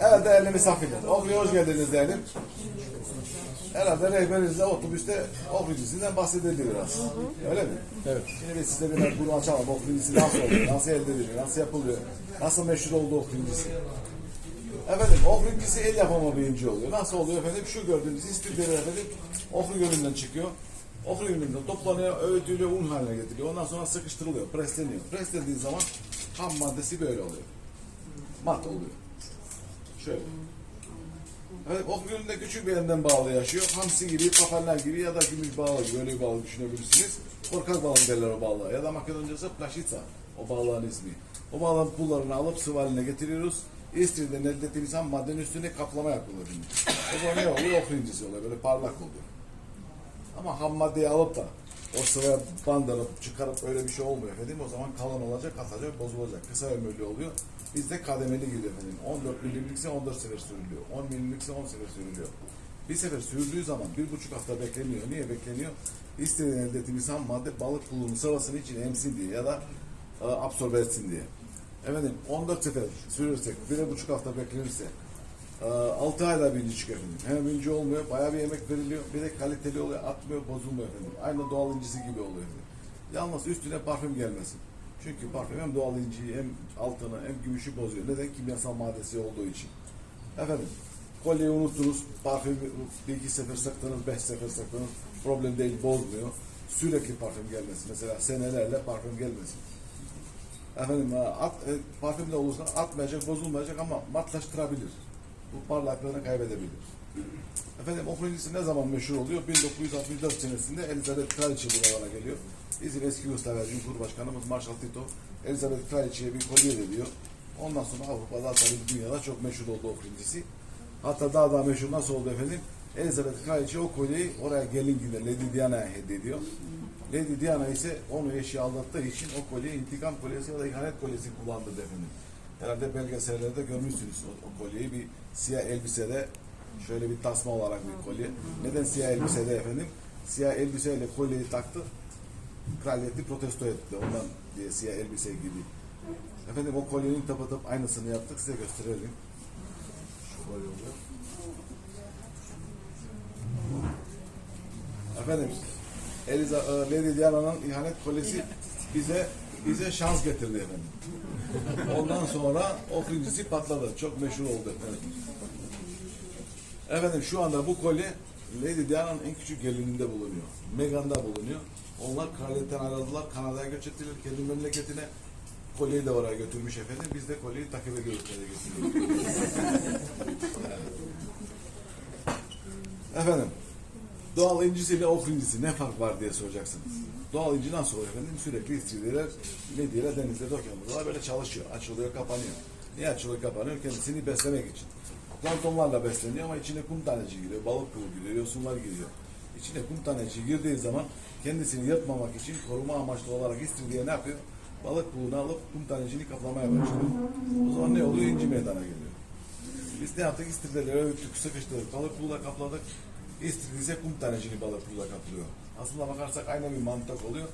Evet değerli misafirler. Oklu'ya hoş geldiniz değerlim. Herhalde rehberinizde otobüste okuyucusundan bahsedildi biraz. Öyle mi? Evet. Şimdi biz size biraz bunu açalım. Okuyucusu nasıl oluyor, nasıl elde ediliyor, nasıl yapılıyor, nasıl meşhur oldu okuyucusu. Efendim okuyucusu el yapımı bir inci oluyor. Nasıl oluyor efendim? Şu gördüğünüz istiridyeler efendim okru gölünden çıkıyor. Okru gölünden toplanıyor, öğütülüyor, un haline getiriliyor. Ondan sonra sıkıştırılıyor, presleniyor. Preslendiği zaman ham maddesi böyle oluyor. Mat oluyor. Şöyle. Evet, ok gölünde küçük bir yerden bağlı yaşıyor. Hamsi gibi, kapanlar gibi ya da gümüş balığı gibi öyle bir balık düşünebilirsiniz. Korkak balığı derler o balığa. Ya da Makedoncası plaşitsa. O balığın ismi. O balığın pullarını alıp sıvı haline getiriyoruz. İstiridyen elde ettiğimiz ham maddenin üstüne kaplama yapılıyor. O zaman ne oluyor? Ok incisi oluyor. Böyle parlak oluyor. Ama ham maddeyi alıp da o sıvıya bandırıp çıkarıp öyle bir şey olmuyor efendim. O zaman kalın olacak, atacak, bozulacak. Kısa ömürlü oluyor. Bizde kademeli gidiyor efendim. 14 milimlikse 14 sefer sürülüyor. 10 milimlikse 10 sefer sürülüyor. Bir sefer sürüldüğü zaman bir buçuk hafta bekleniyor. Niye bekleniyor? İstediğin elde ettiğimiz ham madde balık pulunun sıvasını içine emsin diye ya da e, absorbe etsin diye. Efendim 14 sefer sürürsek, bir buçuk hafta beklenirse 6 ayda birinci çıkıyor efendim. Hem birinci olmuyor, bayağı bir yemek veriliyor. Bir de kaliteli oluyor, atmıyor, bozulmuyor efendim. Aynı doğal incisi gibi oluyor efendim. Yalnız üstüne parfüm gelmesin. Çünkü parfüm hem doğal inciyi hem altını hem gümüşü bozuyor. Neden? Kimyasal maddesi olduğu için. Efendim, kolyeyi unuttunuz, parfüm bir iki sefer sıktınız, beş sefer sıktınız. Problem değil, bozmuyor. Sürekli parfüm gelmesin. Mesela senelerle parfüm gelmesin. Efendim, at, e, parfüm de olursa atmayacak, bozulmayacak ama matlaştırabilir. Bu parlaklığını kaybedebilir. Efendim okuyucusu ne zaman meşhur oluyor? 1964 senesinde Elizabeth Kraliçe buralara geliyor. Bizim eski Yugoslavya Cumhurbaşkanımız Marshal Tito Elizabeth Kraliçe'ye bir kolye veriyor. Ondan sonra Avrupa'da tabii dünyada çok meşhur oldu okuyucusu. Hatta daha da meşhur nasıl oldu efendim? Elizabeth Kraliçe o kolyeyi oraya gelin gider Lady Diana'ya hediye ediyor. Lady Diana ise onu eşi aldattığı için o kolyeyi intikam kolyesi ya da ihanet kolyesi kullandırdı efendim. Herhalde belgesellerde görmüşsünüz o, o kolyeyi bir siyah elbisede şöyle bir tasma olarak bir kolye. Neden siyah elbisede efendim? Siyah elbiseyle kolyeyi taktı. Kraliyeti protesto etti. Ondan diye siyah elbise gibi. Efendim o kolyenin tıpatıp aynısını yaptık. Size gösterelim. Şu kolye oluyor. Efendim Eliza, e, Lady Diana'nın ihanet kolyesi bize bize şans getirdi efendim. Ondan sonra okuyucusu patladı. Çok meşhur oldu efendim. Efendim şu anda bu kolye Lady Diana'nın en küçük gelininde bulunuyor. Meghan'da bulunuyor. Onlar kraliyetten ayrıldılar. Kanada'ya göç ettiler. Kendi memleketine kolyeyi de oraya götürmüş efendim. Biz de kolyeyi ediyoruz. nereye götürüyor. Efendim, doğal incisiyle ok incisi ne fark var diye soracaksınız. Doğal inci nasıl oluyor efendim? Sürekli istiridyeler Medya'yla denizde okyanuslar böyle çalışıyor. Açılıyor, kapanıyor. Niye açılıyor, kapanıyor? Kendisini beslemek için. Planktonlarla besleniyor ama içine kum taneci giriyor, balık kulu giriyor, yosunlar giriyor. İçine kum taneci girdiği zaman kendisini yırtmamak için koruma amaçlı olarak istiridye ne yapıyor? Balık kulunu alıp kum tanecini kaplamaya başlıyor. O zaman ne oluyor? İnci meydana geliyor. Biz ne yaptık? İstiridyeleri öğüttük, sıkıştırdık, balık kuluyla kapladık. İstiridye ise kum tanecini balık kuluyla kaplıyor. Aslında bakarsak aynı bir mantık oluyor.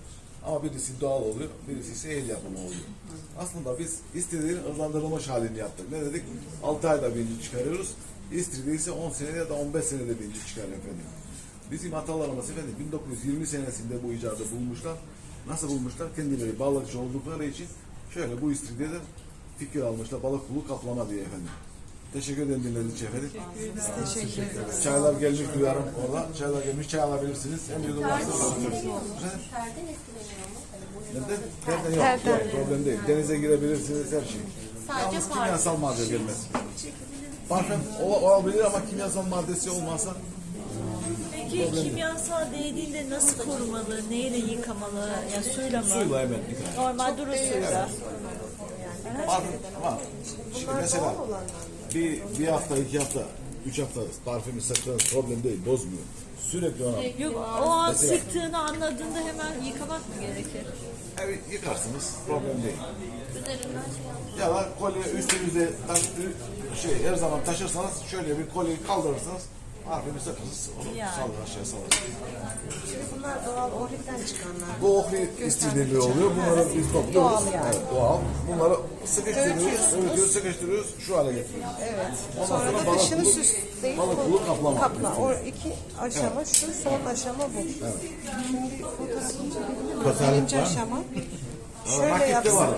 Ama birisi doğal oluyor, birisi ise el yapımı oluyor. Aslında biz istiridyenin ızlandırılmış halini yaptık. Ne dedik? 6 ayda bir inci çıkarıyoruz. İstiridye ise 10 senede ya da 15 senede bir inci çıkarıyor efendim. Bizim atalarımız efendim 1920 senesinde bu icadı bulmuşlar. Nasıl bulmuşlar? Kendileri balıkçı oldukları için şöyle bu istiridyeden fikir almışlar. Balık kulu kaplama diye efendim. Teşekkür ederim dinlediğiniz için efendim. Teşekkür ederiz. Çaylar gelmiş duyarım orada. Çaylar gelmiş, çay alabilirsiniz. Hem yudum varsa alabilirsiniz. Terden etkileniyor mu? Hani bu Nerede? Nereden yok. Yok, problem değil. Denize girebilirsiniz her şey. Sadece Yalnız kimyasal madde gelmez. Parfüm ol- olabilir ama kimyasal maddesi olmazsa Peki kimyasal değdiğinde nasıl korumalı, neyle yıkamalı, yani suyla mı? suyla hemen yıkar. Normal duru suyla. Parfüm ama şimdi mesela bir, bir hafta, iki hafta, üç hafta parfümü sıktığınız problem değil, bozmuyor. Sürekli ona Yok o an sıktığını anladığında hemen yıkamak mı gerekir? evet, yıkarsınız, problem değil. Ya da kolye üstünüze taş- şey her zaman taşırsanız şöyle bir kolyeyi kaldırırsınız. Harfini sıkırız, onu Yani. salır aşağıya salır. Şimdi bunlar doğal orhiden çıkanlar. Bu ohri istilirli oluyor. Bunları biz topluyoruz. Doğal yani. Evet, doğal. Bunları sıkıştırıyoruz, öğütüyoruz, sıkıştırıyoruz, şu hale getiriyoruz. Evet. Ondan Sonra sonra da dışını süsleyip balık bulup kaplama. kapla. O iki aşama şu, son aşama bu. Şimdi fotoğrafını çekebilir miyim? Birinci aşama. Şöyle yapsın. var.